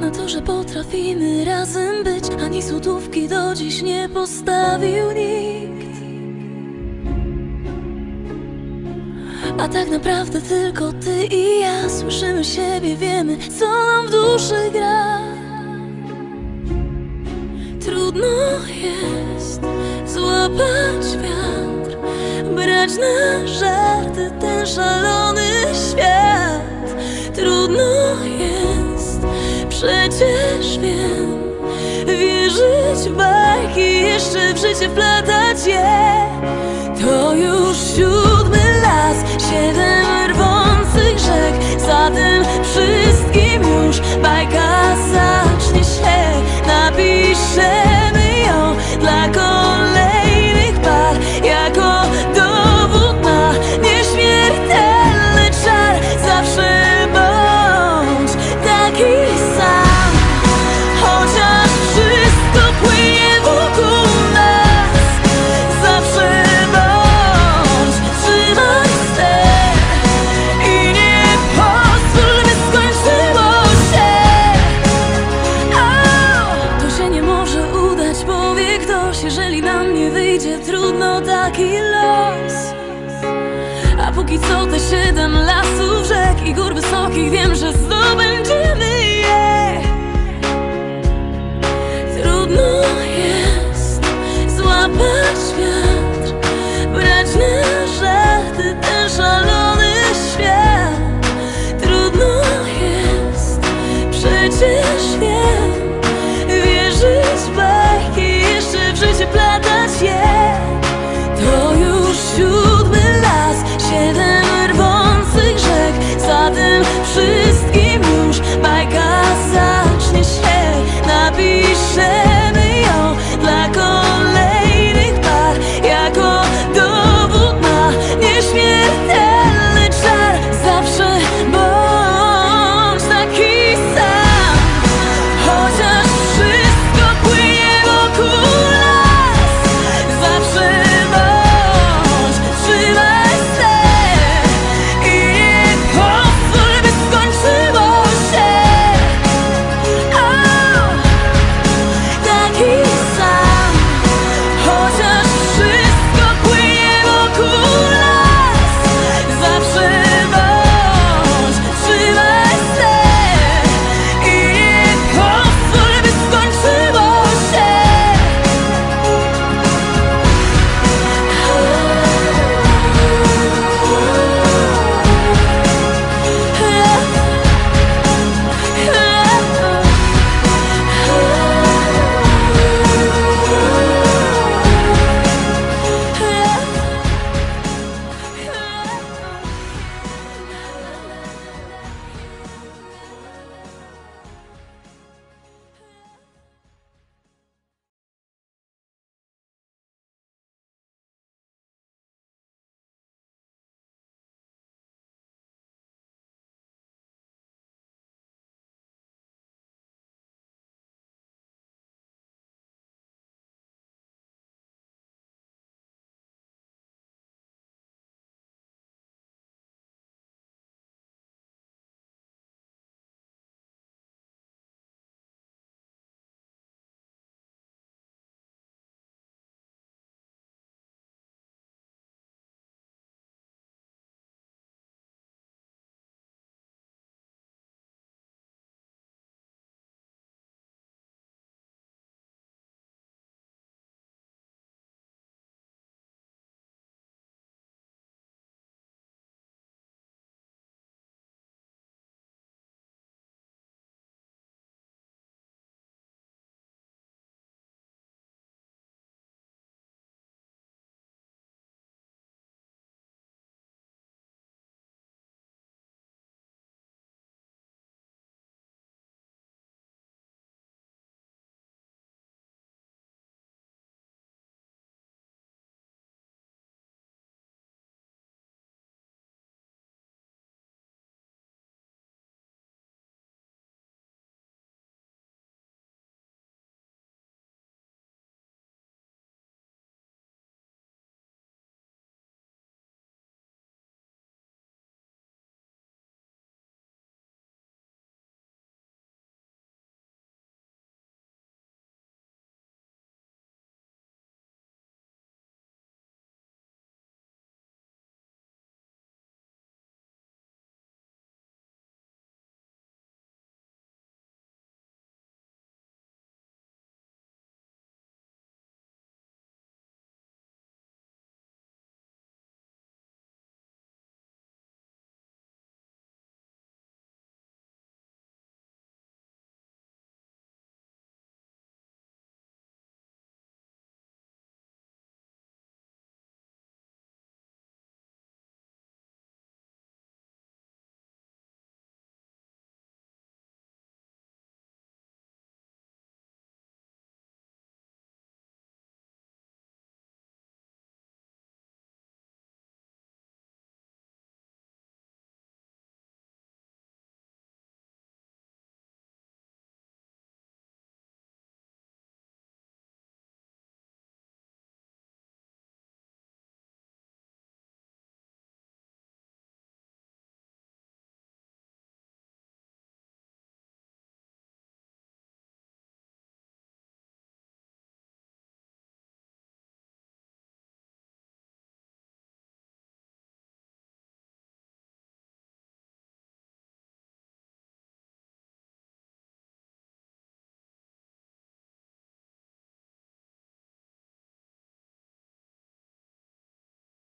Na to, że potrafimy razem być Ani złotówki do dziś nie postawił nikt. A tak naprawdę tylko ty i ja Słyszymy siebie, wiemy co nam w duszy gra. Trudno jest złapać wiatr Brać na żarty ten szalony przecież wiem Wierzyć w bajki, jeszcze w życie wplatać je. To już siódmy las, siedem rwących rzek. Za tym wszystkim już bajka zacznie Shouldn't love.